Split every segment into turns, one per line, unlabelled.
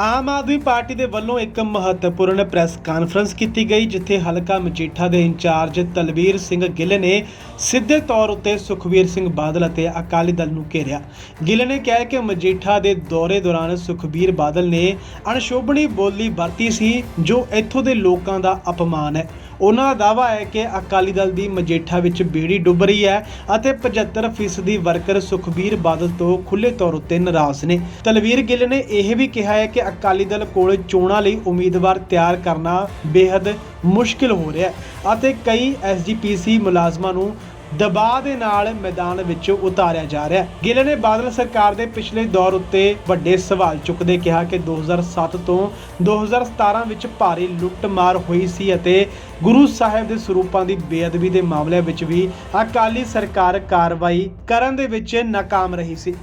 Aam Aadmi party ਦੇ ਵੱਲੋਂ ਇੱਕ ਮਹੱਤਵਪੂਰਨ ਪ੍ਰੈਸ ਕਾਨਫਰੰਸ ਕੀਤੀ ਗਈ, ਜਿੱਥੇ ਹਲਕਾ ਮਜੀਠਾ ਦੇ ਇੰਚਾਰਜ ਤਲਵੀਰ ਸਿੰਘ ਗਿੱਲ ਨੇ ਸਿੱਧੇ ਤੌਰ ਉੱਤੇ ਸੁਖਵੀਰ ਸਿੰਘ ਬਾਦਲ ਅਤੇ ਅਕਾਲੀ ਦਲ ਨੂੰ ਘੇਰਿਆ। ਗਿੱਲ ਨੇ ਕਿਹਾ ਕਿ ਮਜੀਠਾ ਦੇ ਦੌਰੇ ਦੌਰਾਨ ਸੁਖਬੀਰ ਬਾਦਲ ਨੇ ਅਣਸ਼ੋਭਣੀ ਬੋਲੀ ਵਰਤੀ ਸੀ, ਜੋ ਇੱਥੋਂ ਦੇ ਲੋਕਾਂ ਦਾ ਅਪਮਾਨ ਹੈ। ਉਹਨਾਂ ਦਾ ਦਾਅਵਾ ਹੈ ਕਿ ਅਕਾਲੀ ਦਲ ਦੀ ਮਜੀਠਾ ਵਿੱਚ ਬੇੜੀ ਡੁੱਬ ਰਹੀ ਹੈ ਅਤੇ 75% ਵਰਕਰ ਸੁਖਬੀਰ ਬਾਦਲ ਤੋਂ ਖੁੱਲੇ ਤੌਰ ਉੱਤੇ ਨਾਰਾਜ਼ ਨੇ। ਤਲਵੀਰ ਗਿੱਲ ਨੇ ਇਹ ਵੀ ਕਿਹਾ ਹੈ ਕਿ ਅਕਾਲੀ ਦਲ ਕੋਲ ਚੋਣਾਂ ਲਈ ਉਮੀਦਵਾਰ ਤਿਆਰ ਕਰਨਾ ਬੇहद ਮੁਸ਼ਕਿਲ ਹੋ ਰਿਹਾ ਹੈ ਅਤੇ ਕਈ ਐਸਜੀਪੀਸੀ ਮੁਲਾਜ਼ਮਾਂ ਨੂੰ ਦਬਾਅ ਦੇ ਨਾਲ ਮੈਦਾਨ ਵਿੱਚ ਉਤਾਰਿਆ ਜਾ ਰਿਹਾ ਹੈ। ਗਿੱਲ ਨੇ ਬਾਦਲ ਸਰਕਾਰ ਦੇ ਪਿਛਲੇ ਦੌਰ ਉੱਤੇ ਵੱਡੇ ਸਵਾਲ ਚੁੱਕਦੇ ਕਿਹਾ ਕਿ 2007 ਤੋਂ 2017 ਵਿੱਚ ਭਾਰੀ ਲੁੱਟਮਾਰ ਹੋਈ ਸੀ ਅਤੇ ਗੁਰੂ ਸਾਹਿਬ ਦੇ ਸਰੂਪਾਂ ਦੀ ਬੇਅਦਬੀ ਦੇ ਮਾਮਲਿਆਂ ਵਿੱਚ ਵੀ ਅਕਾਲੀ ਸਰਕਾਰ ਕਾਰਵਾਈ ਕਰਨ ਦੇ ਵਿੱਚ ਨਾਕਾਮ ਰਹੀ ਸੀ।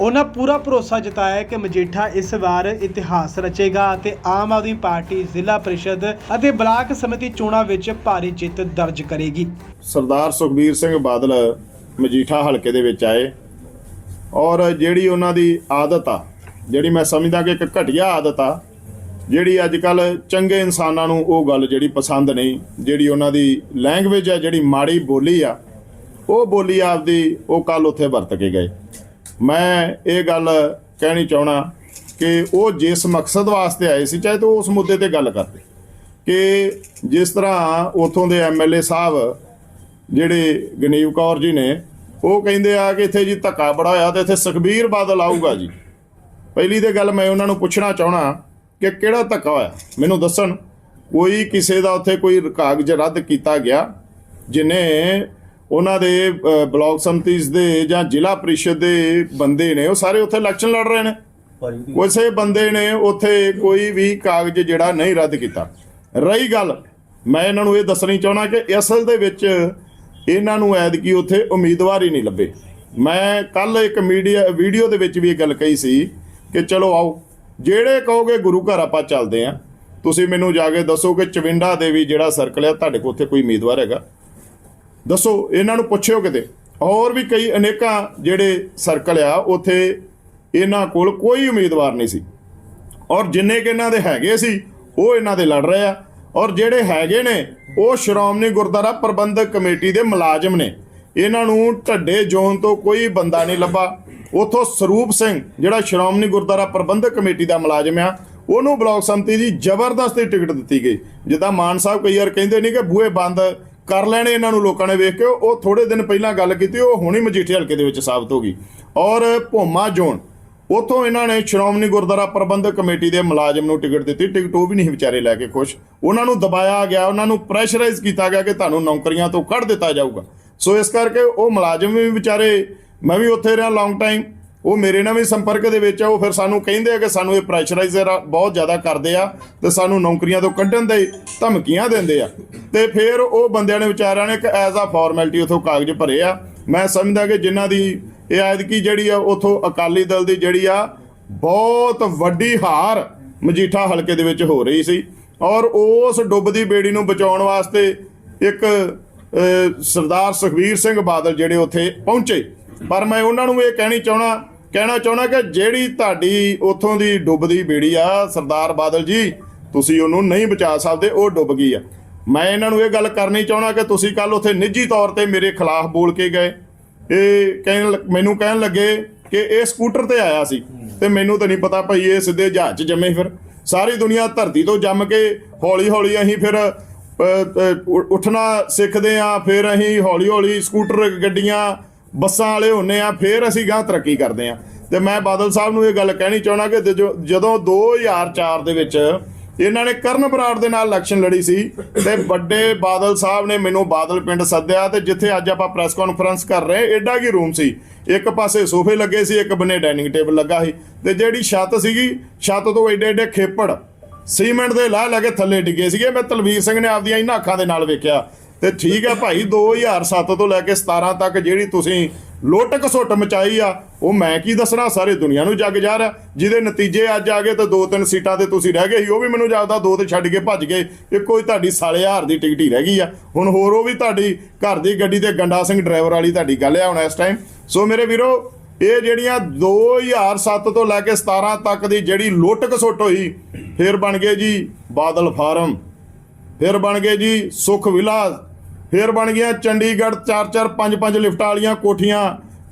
ਉਹਨਾਂ ਪੂਰਾ ਭਰੋਸਾ ਜਤਾਇਆ ਕਿ ਮਜੀਠਾ ਇਸ ਵਾਰ ਇਤਿਹਾਸ ਰਚੇਗਾ ਅਤੇ ਆਮ ਆਦਮੀ ਪਾਰਟੀ, ਜ਼ਿਲ੍ਹਾ ਪ੍ਰੀਸ਼ਦ ਅਤੇ ਬਲਾਕ ਸਮਿਤੀ ਚੋਣਾਂ ਵਿੱਚ ਭਾਰੀ ਜਿੱਤ ਦਰਜ ਕਰੇਗੀ।
ਸਰਦਾਰ ਸੁਖਬੀਰ ਸਿੰਘ ਬਾਦਲ ਮਜੀਠਾ ਹਲਕੇ ਦੇ ਵਿੱਚ ਆਏ ਔਰ ਜਿਹੜੀ ਉਹਨਾਂ ਦੀ ਆਦਤ ਆ, ਜਿਹੜੀ ਮੈਂ ਸਮਝਦਾ ਕਿ ਇੱਕ ਘਟੀਆ ਆਦਤ ਆ, ਜਿਹੜੀ ਅੱਜ ਕੱਲ ਚੰਗੇ ਇਨਸਾਨਾਂ ਨੂੰ ਉਹ ਗੱਲ ਜਿਹੜੀ ਪਸੰਦ ਨਹੀਂ, ਜਿਹੜੀ ਉਹਨਾਂ ਦੀ ਲੈਂਗੁਏਜ ਆ, ਜਿਹੜੀ ਮਾੜੀ ਬੋਲੀ ਆ, ਉਹ ਬੋਲੀ ਆਪਦੀ ਉਹ ਕੱਲ ਉੱਥੇ ਵਰਤ ਕੇ ਗਏ। ਮੈਂ ਇਹ ਗੱਲ ਕਹਿਣੀ ਚਾਹਣਾ ਕਿ ਉਹ ਜਿਸ ਮਕਸਦ ਵਾਸਤੇ ਆਏ ਸੀ, ਚਾਹੇ ਤਾਂ ਉਸ ਮੁੱਦੇ ਤੇ ਗੱਲ ਕਰਦੇ ਕਿ ਜਿਸ ਤਰ੍ਹਾਂ ਉਥੋਂ ਦੇ ਐਮਐਲਏ ਸਾਹਿਬ ਜਿਹੜੇ ਗਨੀਵ ਕੌਰ ਜੀ ਨੇ, ਉਹ ਕਹਿੰਦੇ ਆ ਕਿ ਇੱਥੇ ਜੀ ਧੱਕਾ ਬੜਾ ਹੋਇਆ ਤੇ ਇੱਥੇ ਸੁਖਬੀਰ ਬਾਦਲ ਆਊਗਾ ਜੀ। ਪਹਿਲੀ ਤੇ ਗੱਲ ਮੈਂ ਉਹਨਾਂ ਨੂੰ ਪੁੱਛਣਾ ਚਾਹਣਾ ਕਿ ਕਿਹੜਾ ਧੱਕਾ ਹੋਇਆ? ਮੈਨੂੰ ਦੱਸਣ। ਕੋਈ ਕਿਸੇ ਦਾ ਉੱਥੇ ਕੋਈ ਕਾਗਜ਼ ਰੱਦ ਕੀਤਾ ਗਿਆ, ਜਿਨੇ ਉਹਨਾਂ ਦੇ ਬਲਾਕ ਸੰਮਤੀਜ਼ ਦੇ ਜਾਂ ਜ਼ਿਲ੍ਹਾ ਪ੍ਰੀਸ਼ਦ ਦੇ ਬੰਦੇ ਨੇ ਉਹ ਸਾਰੇ ਉੱਥੇ ਇਲੈਕਸ਼ਨ ਲੜ ਰਹੇ ਨੇ। ਕਿਸੇ ਬੰਦੇ ਨੇ ਉੱਥੇ ਕੋਈ ਵੀ ਕਾਗਜ਼ ਜਿਹੜਾ ਨਹੀਂ ਰੱਦ ਕੀਤਾ। ਰਹੀ ਗੱਲ ਮੈਂ ਇਹਨਾਂ ਨੂੰ ਇਹ ਦੱਸਣੀ ਚਾਹਣਾ ਕਿ ਅਸਲ ਦੇ ਵਿੱਚ ਇਹਨਾਂ ਨੂੰ ਐਤਕੀ ਉੱਥੇ ਉਮੀਦਵਾਰ ਹੀ ਨਹੀਂ ਲੱਭੇ। ਮੈਂ ਕੱਲ ਇੱਕ ਮੀਡੀਆ ਵੀਡੀਓ ਦੇ ਵਿੱਚ ਵੀ ਇਹ ਗੱਲ ਕਹੀ ਸੀ ਕਿ ਚਲੋ ਆਓ ਜਿਹੜੇ ਕਹੋਗੇ ਗੁਰੂ ਘਰ ਆਪਾਂ ਚੱਲਦੇ ਆਂ। ਤੁਸੀਂ ਮੈਨੂੰ ਜਾ ਕੇ ਦੱਸੋ ਕਿ ਚਵਿੰਡਾ ਦੇਵੀ ਜਿਹੜਾ ਸਰਕਲ ਆ ਤੁਹਾਡੇ ਕੋਲ ਉੱਥੇ ਕੋਈ ਉਮੀਦਵਾਰ ਹੈਗਾ? ਦੱਸੋ, ਇਹਨਾਂ ਨੂੰ ਪੁੱਛਿਓ ਕਿਤੇ। ਹੋਰ ਵੀ ਕਈ ਅਨੇਕਾਂ ਜਿਹੜੇ ਸਰਕਲ ਆ, ਉੱਥੇ ਇਹਨਾਂ ਕੋਲ ਕੋਈ ਉਮੀਦਵਾਰ ਨਹੀਂ ਸੀ। ਔਰ ਜਿੰਨੇ ਕਿ ਇਹਨਾਂ ਦੇ ਹੈਗੇ ਸੀ, ਉਹ ਇਹਨਾਂ ਦੇ ਲੜ ਰਹੇ ਆ। ਔਰ ਜਿਹੜੇ ਹੈਗੇ ਨੇ, ਉਹ ਸ਼੍ਰੋਮਣੀ ਗੁਰਦੁਆਰਾ ਪ੍ਰਬੰਧਕ ਕਮੇਟੀ ਦੇ ਮੁਲਾਜ਼ਮ ਨੇ। ਇਹਨਾਂ ਨੂੰ ਢੱਡੇ ਜ਼ੋਨ ਤੋਂ ਕੋਈ ਬੰਦਾ ਨਹੀਂ ਲੱਭਾ। ਉਥੋਂ ਸਰੂਪ ਸਿੰਘ, ਜਿਹੜਾ ਸ਼੍ਰੋਮਣੀ ਗੁਰਦੁਆਰਾ ਪ੍ਰਬੰਧਕ ਕਮੇਟੀ ਦਾ ਮੁਲਾਜ਼ਮ ਆ, ਉਹਨੂੰ ਬਲਾਕ ਸੰਮਤੀ ਦੀ ਜ਼ਬਰਦਸਤੀ ਟਿਕਟ ਦਿੱਤੀ ਗਈ। ਜਿੱਦਾਂ ਮਾਨ ਸਾਹਿਬ ਕਈ ਵਾਰ ਕਹਿੰਦੇ ਨੇ ਕਿ ਬੂਹੇ ਬੰਦ ਕਰ ਲੈਣੇ ਇਹਨਾਂ ਨੂੰ ਲੋਕਾਂ ਨੇ ਵੇਖ ਕੇ। ਉਹ ਥੋੜੇ ਦਿਨ ਪਹਿਲਾਂ ਗੱਲ ਕੀਤੀ, ਉਹ ਹੁਣੀ ਮਜੀਠੇ ਹਲਕੇ ਦੇ ਵਿੱਚ ਸਾਬਤ ਹੋ ਗਈ। ਔਰ ਭੋਮਾ ਜ਼ੋਨ, ਉਥੋਂ ਇਹਨਾਂ ਨੇ ਸ਼੍ਰੋਮਣੀ ਗੁਰਦੁਆਰਾ ਪ੍ਰਬੰਧਕ ਕਮੇਟੀ ਦੇ ਮੁਲਾਜ਼ਮ ਨੂੰ ਟਿਕਟ ਦਿੱਤੀ। ਟਿਕਟ ਉਹ ਵੀ ਨਹੀਂ ਵਿਚਾਰੇ ਲੈ ਕੇ ਖੁਸ਼। ਉਹਨਾਂ ਨੂੰ ਦਬਾਇਆ ਗਿਆ, ਉਹਨਾਂ ਨੂੰ ਪ੍ਰੈਸ਼ਰਾਈਜ਼ ਕੀਤਾ ਗਿਆ ਕਿ ਤੁਹਾਨੂੰ ਨੌਕਰੀਆਂ ਤੋਂ ਕੱਢ ਦਿੱਤਾ ਜਾਊਗਾ। ਸੋ ਇਸ ਕਰਕੇ ਉਹ ਮੁਲਾਜ਼ਮ ਵੀ ਵਿਚਾਰੇ, ਮੈਂ ਵੀ ਉੱਥੇ ਰਿਹਾ ਲੌਂਗ ਟਾਈਮ ਉਹ ਮੇਰੇ ਨਾਲ ਵੀ ਸੰਪਰਕ ਦੇ ਵਿੱਚ ਆ, ਉਹ ਫਿਰ ਸਾਨੂੰ ਕਹਿੰਦੇ ਆ ਕਿ ਸਾਨੂੰ ਇਹ ਪ੍ਰੈਸ਼ਰਾਈਜ਼ਰ ਬਹੁਤ ਜ਼ਿਆਦਾ ਕਰਦੇ ਆ ਤੇ ਸਾਨੂੰ ਨੌਕਰੀਆਂ ਤੋਂ ਕੱਢਣ ਦੇ ਧਮਕੀਆਂ ਦਿੰਦੇ ਆ। ਤੇ ਫਿਰ ਉਹ ਬੰਦਿਆਂ ਨੇ ਵਿਚਾਰਿਆਂ ਨੇ ਇੱਕ ਐਜ਼ ਆ ਫਾਰਮੈਲਿਟੀ ਉਥੋਂ ਕਾਗਜ਼ ਭਰੇ ਆ। ਮੈਂ ਸਮਝਦਾ ਕਿ ਜਿਨ੍ਹਾਂ ਦੀ ਇਹ ਐਤਕੀ ਜਿਹੜੀ ਆ, ਉਥੋਂ ਅਕਾਲੀ ਦਲ ਦੀ ਜਿਹੜੀ ਆ, ਬਹੁਤ ਵੱਡੀ ਹਾਰ ਮਜੀਠਾ ਹਲਕੇ ਦੇ ਵਿੱਚ ਹੋ ਰਹੀ ਸੀ। ਔਰ ਉਸ ਡੁੱਬਦੀ ਬੇੜੀ ਨੂੰ ਬਚਾਉਣ ਵਾਸਤੇ ਇੱਕ ਸਰਦਾਰ ਸੁਖਵੀਰ ਸਿੰਘ ਬਾਦਲ ਜਿਹੜੇ ਉੱਥੇ ਪਹੁੰਚੇ। ਪਰ ਮੈਂ ਉਹਨਾਂ ਨੂੰ ਇਹ ਕਹਿਣੀ ਚਾਹਣਾ ਕਹਿਣਾ ਚਾਹੁੰਦਾ ਕਿ ਜਿਹੜੀ ਤੁਹਾਡੀ ਉੱਥੋਂ ਦੀ ਡੁੱਬਦੀ ਬੇੜੀ ਆ, ਸਰਦਾਰ ਬਾਦਲ ਜੀ, ਤੁਸੀਂ ਉਹਨੂੰ ਨਹੀਂ ਬਚਾ ਸਕਦੇ, ਉਹ ਡੁੱਬ ਗਈ ਆ। ਮੈਂ ਇਹਨਾਂ ਨੂੰ ਇਹ ਗੱਲ ਕਰਨੀ ਚਾਹੁੰਦਾ ਕਿ ਤੁਸੀਂ ਕੱਲ ਉੱਥੇ ਨਿੱਜੀ ਤੌਰ ਤੇ ਮੇਰੇ ਖਿਲਾਫ ਬੋਲ ਕੇ ਗਏ। ਇਹ ਕਹਿਣ ਲੱਗ- ਮੈਨੂੰ ਕਹਿਣ ਲੱਗੇ ਕਿ ਇਹ ਸਕੂਟਰ ਤੇ ਆਇਆ ਸੀ ਤੇ ਮੈਨੂੰ ਤਾਂ ਨਹੀਂ ਪਤਾ ਭਾਈ ਇਹ ਸਿੱਧੇ ਜਹਾਜ਼ 'ਚ ਜੰਮੇ ਫਿਰ। ਸਾਰੀ ਦੁਨੀਆ ਧਰਤੀ ਤੋਂ ਜੰਮ ਕੇ ਹੌਲੀ ਹੌਲੀ ਅਸੀਂ ਫਿਰ ਉੱਠਣਾ ਸਿੱਖਦੇ ਆ, ਫਿਰ ਅਸੀਂ ਹੌਲੀ ਹੌਲੀ ਸਕੂਟਰ, ਗੱਡੀਆਂ ਬੱਸਾਂ ਵਾਲੇ ਹੁੰਨੇ ਆ, ਫੇਰ ਅਸੀਂ ਗਾਂ ਤਰੱਕੀ ਕਰਦੇ ਆ। ਤੇ ਮੈਂ ਬਾਦਲ ਸਾਹਿਬ ਨੂੰ ਇਹ ਗੱਲ ਕਹਿਣੀ ਚਾਹਣਾ ਕਿ ਜਦੋਂ- ਜਦੋਂ 2004 ਦੇ ਵਿੱਚ ਇਹਨਾਂ ਨੇ ਕਰਨ ਬਰਾੜ ਦੇ ਨਾਲ ਇਲੈਕਸ਼ਨ ਲੜੀ ਸੀ, ਤੇ ਵੱਡੇ ਬਾਦਲ ਸਾਹਿਬ ਨੇ ਮੈਨੂੰ ਬਾਦਲ ਪਿੰਡ ਸੱਦਿਆ ਤੇ ਜਿੱਥੇ ਅੱਜ ਆਪਾਂ ਪ੍ਰੈਸ ਕਾਨਫਰੰਸ ਕਰ ਰਹੇ, ਏਡਾ ਕੀ ਰੂਮ ਸੀ। ਇੱਕ ਪਾਸੇ ਸੋਫੇ ਲੱਗੇ ਸੀ, ਇੱਕ ਬੰਨੇ ਡਾਈਨਿੰਗ ਟੇਬਲ ਲੱਗਾ ਸੀ। ਤੇ ਜਿਹੜੀ ਛੱਤ ਸੀਗੀ, ਛੱਤ ਤੋਂ ਏਡੇ ਏਡੇ ਖੇਪੜ, ਸੀਮੈਂਟ ਦੇ ਲਾਹ ਲਾ ਕੇ ਥੱਲੇ ਡਿੱਗੇ ਸੀਗੇ। ਮੈਂ ਤਲਵੀਰ ਸਿੰਘ ਨੇ ਆਪਦੀਆਂ ਇਹਨਾਂ ਅੱਖਾਂ ਦੇ ਨਾਲ ਵੇਖਿਆ। ਤੇ ਠੀਕ ਹੈ ਭਾਈ 2007 ਤੋਂ ਲੈ ਕੇ 17 ਤੱਕ ਜਿਹੜੀ ਤੁਸੀਂ ਲੁੱਟ ਘਸੁੱਟ ਮਚਾਈ ਆ, ਉਹ ਮੈਂ ਕੀ ਦੱਸਣਾ? ਸਾਰੇ ਦੁਨੀਆ ਨੂੰ ਜੱਗ ਜਾ ਰਿਹਾ। ਜਿਹਦੇ ਨਤੀਜੇ ਅੱਜ ਆ ਗਏ ਤਾਂ ਦੋ ਤਿੰਨ ਸੀਟਾਂ ਤੇ ਤੁਸੀਂ ਰਹਿ ਗਏ ਸੀ, ਉਹ ਵੀ ਮੈਨੂੰ ਜਾਪਦਾ, ਦੋ ਤੇ ਛੱਡ ਕੇ ਭੱਜ ਗਏ। ਇੱਕੋ ਹੀ ਤੁਹਾਡੀ ਸਾਲੇ ਹਾਰ ਦੀ ਟਿਕਟ ਹੀ ਰਹਿ ਗਈ ਆ। ਹੁਣ ਹੋਰ ਉਹ ਵੀ ਤੁਹਾਡੀ ਘਰ ਦੀ ਗੱਡੀ ਤੇ ਗੰਡਾ ਸਿੰਘ ਡਰਾਈਵਰ ਵਾਲੀ ਤੁਹਾਡੀ ਗੱਲ ਆ ਹੁਣ ਇਸ ਟਾਈਮ ਸੋ ਮੇਰੇ ਵੀਰੋ, ਇਹ ਜਿਹੜੀਆਂ 2007 ਤੋਂ ਲੈ ਕੇ 17 ਤੱਕ ਦੀ ਜਿਹੜੀ ਲੁੱਟ ਖਸੁੱਟ ਹੋਈ, ਫਿਰ ਬਣ ਗਏ ਜੀ ਬਾਦਲ ਫਾਰਮ। ਫਿਰ ਬਣ ਗਏ ਜੀ ਸੁਖ ਵਿਲਾਸ। ਫਿਰ ਬਣ ਗਈਆਂ ਚੰਡੀਗੜ੍ਹ 4-4 5-5 ਲਿਫਟਾਂ ਵਾਲੀਆਂ ਕੋਠੀਆਂ,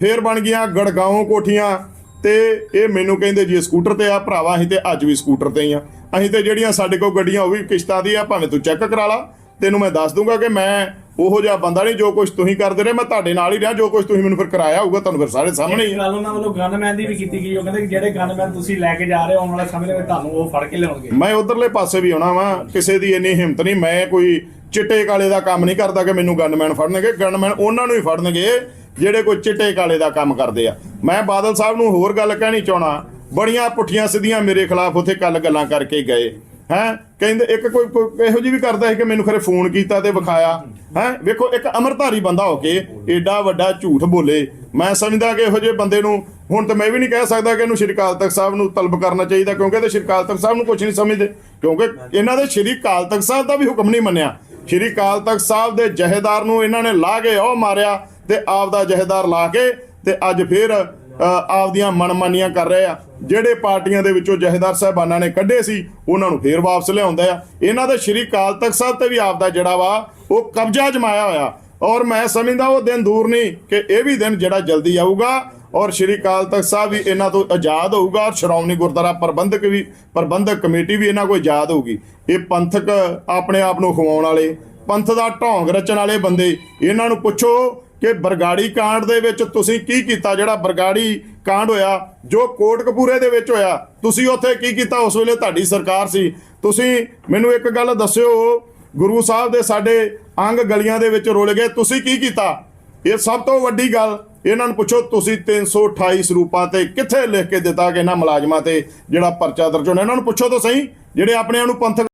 ਫਿਰ ਬਣ ਗਈਆਂ ਗੜਗਾਉਂ ਕੋਠੀਆਂ ਤੇ ਇਹ ਮੈਨੂੰ ਕਹਿੰਦੇ ਜੀ ਸਕੂਟਰ ਤੇ ਆ, ਭਰਾਵਾ ਅਸੀਂ ਤੇ ਅੱਜ ਵੀ ਸਕੂਟਰ ਤੇ ਹੀ ਆ। ਅਸੀਂ ਤੇ ਜਿਹੜੀਆਂ ਸਾਡੇ ਕੋਲ ਗੱਡੀਆਂ ਉਹ ਵੀ ਕਿਸ਼ਤਾਂ ਦੀ ਆ, ਭਾਵੇਂ ਤੂੰ ਚੈੱਕ ਕਰਾ ਲਾ। ਤੈਨੂੰ ਮੈਂ ਦੱਸ ਦੂੰਗਾ ਕਿ ਮੈਂ ਉਹੋ ਜਿਹਾ ਬੰਦਾ ਨਹੀਂ ਜੋ ਕੁਝ ਤੁਸੀਂ ਕਰਦੇ ਰਹੇ ਮੈਂ ਤੁਹਾਡੇ ਨਾਲ ਹੀ ਰਿਹਾ ਜੋ ਕੁਝ ਤੁਸੀਂ ਮੈਨੂੰ ਫਿਰ ਕਰਾਇਆ ਹੋਊਗਾ ਤੁਹਾਨੂੰ ਫਿਰ ਸਾਰੇ ਸਾਹਮਣੇ ਹੀ
ਗੱਲ ਉਹਨਾਂ ਵੱਲੋਂ ਗਨਮੈਨ ਦੀ ਵੀ ਕੀਤੀ ਗਈ ਉਹ ਕਹਿੰਦੇ ਕਿ ਜਿਹੜੇ ਗਨਮੈਨ ਤੁਸੀਂ ਲੈ ਕੇ ਜਾ ਰਹੇ ਹੋ ਆਉਣ ਵਾਲੇ ਸਮੇਂ ਦੇ ਵਿੱਚ ਤੁਹਾਨੂੰ ਉਹ ਫੜ ਕੇ ਲਿਆਉਣਗੇ।
ਮੈਂ ਉਧਰਲੇ ਪਾਸੇ ਵੀ ਆਉਣਾ ਵਾਂ ਕਿਸੇ ਦੀ ਇੰਨੀ ਹਿੰਮਤ ਨਹੀਂ ਮੈਂ ਕੋਈ ਚਿੱਟੇ ਕਾਲੇ ਦਾ ਕੰਮ ਨਹੀਂ ਕਰਦਾ ਕਿ ਮੈਨੂੰ ਗਨਮੈਨ ਫੜਨਗੇ ਗਨਮੈਨ ਉਹਨਾਂ ਨੂੰ ਹੀ ਫੜਨਗੇ ਜਿਹੜੇ ਕੋਈ ਚਿੱਟੇ ਕਾਲੇ ਦਾ ਕੰਮ ਕਰਦੇ ਆ। ਮੈਂ ਬਾਦਲ ਸਾਹਿਬ ਨੂੰ ਹੋਰ ਗੱਲ ਕਹਿਣੀ ਚਾਹਣਾ ਬੜੀਆਂ ਪੁੱਠੀਆਂ ਸਿੱਧੀਆਂ ਮੇਰੇ ਖਿਲਾਫ ਉੱਥੇ ਕੱਲ ਗੱਲਾਂ ਕਰਕੇ ਗਏ। ਹੈ? ਕਹਿੰਦੇ ਇੱਕ ਕੋਈ ਕੋਈ ਇਹੋ ਜਿਹੀ ਵੀ ਕਰਦਾ ਹੈ ਕਿ ਮੈਨੂੰ ਖਰੇ ਫੋਨ ਕੀਤਾ ਤੇ ਵਿਖਾਇਆ। ਹੈ? ਵੇਖੋ, ਇੱਕ ਅਮਰਧਾਰੀ ਬੰਦਾ ਹੋ ਕੇ ਏਡਾ ਵੱਡਾ ਝੂਠ ਬੋਲੇ। ਮੈਂ ਸਮਝਦਾ ਕਿ ਇਹੋ ਜਿਹੇ ਬੰਦੇ ਨੂੰ ਹੁਣ ਤਾਂ ਮੈਂ ਵੀ ਨਹੀਂ ਕਹਿ ਸਕਦਾ ਕਿ ਇਹਨੂੰ ਸ਼੍ਰੀ ਅਕਾਲ ਤਖਤ ਸਾਹਿਬ ਨੂੰ ਤਲਬ ਕਰਨਾ ਚਾਹੀਦਾ, ਕਿਉਂਕਿ ਇਹ ਸ਼੍ਰੀ ਅਕਾਲ ਤਖਤ ਸਾਹਿਬ ਨੂੰ ਕੁਝ ਨਹੀਂ ਸਮਝਦੇ। ਕਿਉਂਕਿ ਇਹਨਾਂ ਦੇ ਸ਼੍ਰੀ ਅਕਾਲ ਤਖਤ ਸਾਹਿਬ ਦਾ ਵੀ ਹੁਕਮ ਨਹੀਂ ਮੰਨਿਆ। ਸ਼੍ਰੀ ਅਕਾਲ ਤਖਤ ਸਾਹਿਬ ਦੇ ਜਹੇਦਾਰ ਨੂੰ ਇਹਨਾਂ ਨੇ ਲਾ ਕੇ ਉਹ ਮਾਰਿਆ ਤੇ ਆਪ ਦਾ ਜਹੇਦਾਰ ਲਾ ਕੇ ਤੇ ਅੱਜ ਫਿਰ ਆਪਦੀਆਂ ਮਨਮਾਨੀਆਂ ਕਰ ਰਹੇ ਆ। ਜਿਹੜੇ ਪਾਰਟੀਆਂ ਦੇ ਵਿੱਚੋਂ ਜਹੇਦਾਰ ਸਾਹਿਬਾਨਾਂ ਨੇ ਕੱਢੇ ਸੀ, ਉਹਨਾਂ ਨੂੰ ਫੇਰ ਵਾਪਸ ਲਿਆਉਂਦਾ ਆ। ਇਹਨਾਂ ਦਾ ਸ਼੍ਰੀ ਅਕਾਲ ਤਖਤ ਸਾਹਿਬ ਤੇ ਵੀ ਆਪਦਾ ਜਿਹੜਾ ਵਾ, ਉਹ ਕਬਜ਼ਾ ਜਮਾਇਆ ਹੋਇਆ। ਔਰ ਮੈਂ ਸਮਝਦਾ ਉਹ ਦਿਨ ਦੂਰ ਨਹੀਂ ਕਿ ਇਹ ਵੀ ਦਿਨ ਜਿਹੜਾ ਜਲਦੀ ਆਊਗਾ ਔਰ ਸ਼੍ਰੀ ਅਕਾਲ ਤਖਤ ਸਾਹਿਬ ਵੀ ਇਹਨਾਂ ਤੋਂ ਆਜ਼ਾਦ ਹੋਊਗਾ ਔਰ ਸ਼੍ਰੋਮਣੀ ਗੁਰਦੁਆਰਾ ਪ੍ਰਬੰਧਕ ਵੀ, ਪ੍ਰਬੰਧਕ ਕਮੇਟੀ ਵੀ ਇਹਨਾਂ ਕੋਲ ਆਜ਼ਾਦ ਹੋਊਗੀ। ਇਹ ਪੰਥਕ ਆਪਣੇ ਆਪ ਨੂੰ ਖਵਾਉਣ ਵਾਲੇ, ਪੰਥ ਦਾ ਢੋਂਗ ਰਚਣ ਵਾਲੇ ਬੰਦੇ, ਇਹਨਾਂ ਨੂੰ ਪੁੱਛੋ ਕਿ ਬਰਗਾੜੀ ਕਾਂਡ ਦੇ ਵਿੱਚ ਤੁਸੀਂ ਕੀ ਕੀਤਾ? ਜਿਹੜਾ ਬਰਗਾੜੀ ਕਾਂਡ ਹੋਇਆ, ਜੋ ਕੋਟਕਪੂਰੇ ਦੇ ਵਿੱਚ ਹੋਇਆ, ਤੁਸੀਂ ਉੱਥੇ ਕੀ ਕੀਤਾ? ਉਸ ਵੇਲੇ ਤੁਹਾਡੀ ਸਰਕਾਰ ਸੀ। ਤੁਸੀਂ ਮੈਨੂੰ ਇੱਕ ਗੱਲ ਦੱਸਿਓ, ਗੁਰੂ ਸਾਹਿਬ ਦੇ ਸਾਡੇ ਅੰਗ ਗਲੀਆਂ ਦੇ ਵਿੱਚ ਰੁਲ ਗਏ। ਤੁਸੀਂ ਕੀ ਕੀਤਾ? ਇਹ ਸਭ ਤੋਂ ਵੱਡੀ ਗੱਲ, ਇਹਨਾਂ ਨੂੰ ਪੁੱਛੋ, ਤੁਸੀਂ 328 ਸਰੂਪਾਂ ਤੇ ਕਿੱਥੇ ਲਿਖ ਕੇ ਦਿੱਤਾ ਕਿ ਇਹਨਾਂ ਮੁਲਾਜ਼ਮਾਂ ਤੇ ਜਿਹੜਾ ਪਰਚਾ ਦਰਜ ਹੋਣਾ? ਇਹਨਾਂ ਨੂੰ ਪੁੱਛੋ ਤਾਂ ਸਹੀ, ਜਿਹੜੇ ਆਪਣੇ ਆਪ ਨੂੰ ਪੰਥਕ